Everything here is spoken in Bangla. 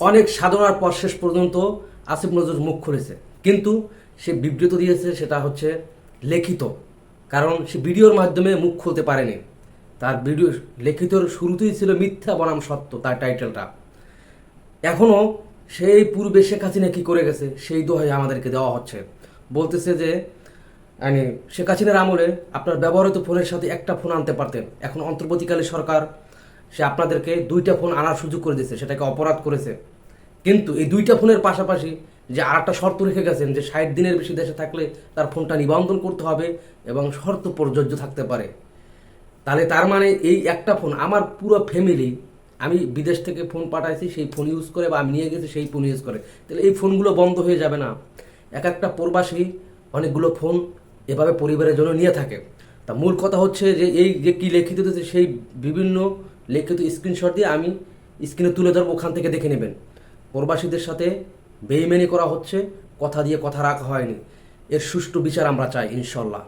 অনেক সাধনার পর শেষ পর্যন্ত আসিফ নজরুল মুখ খুলেছে। কিন্তু সে বিবৃত দিয়েছে সেটা হচ্ছে লিখিত। কারণ সে ভিডিওর মাধ্যমে মুখ খুলতে পারেনি। তার ভিডিও, লিখিতর শুরুতেই ছিল মিথ্যা বনাম সত্য, তার টাইটেলটা। এখনও সেই পূর্বে শেখ হাসিনা কি করে গেছে, সেই দোহাই আমাদেরকে দেওয়া হচ্ছে। বলতেছে যে মানে শেখ হাসিনার আমলে আপনার ব্যবহৃত ফোনের সাথে একটা ফোন আনতে পারতেন। এখন অন্তর্বর্তীকালে সরকার সে আপনাদেরকে দুইটা ফোন আনার সুযোগ করে দিয়েছে, সেটাকে অপরাধ করেছে। কিন্তু এই দুইটা ফোনের পাশাপাশি যে আর একটা শর্ত রেখে গেছেন যে ষাট দিনের বেশি দেশে থাকলে তার ফোনটা নিবন্ধন করতে হবে এবং শর্ত প্রযোজ্য থাকতে পারে। তাহলে তার মানে এই একটা ফোন, আমার পুরো ফ্যামিলি আমি বিদেশ থেকে ফোন পাঠাইছি, সেই ফোন ইউজ করে বা আমি নিয়ে গেছি, সেই ফোন ইউজ করে। তাহলে এই ফোনগুলো বন্ধ হয়ে যাবে না। এক একটা প্রবাসী অনেকগুলো ফোন এভাবে পরিবারের জন্য নিয়ে থাকে। তা মূল কথা হচ্ছে যে এই যে কী লিখিত সেই বিভিন্ন লিখিত স্ক্রিনশট দিয়ে আমি স্ক্রিনে তুলে ধরবো, ওখান থেকে দেখে নেবেন। প্রবাসীদের সাথে বেইমেনি করা হচ্ছে, কথা দিয়ে কথা রাখা হয়নি। এর সুষ্ঠু বিচার আমরা চাই, ইনশাল্লাহ।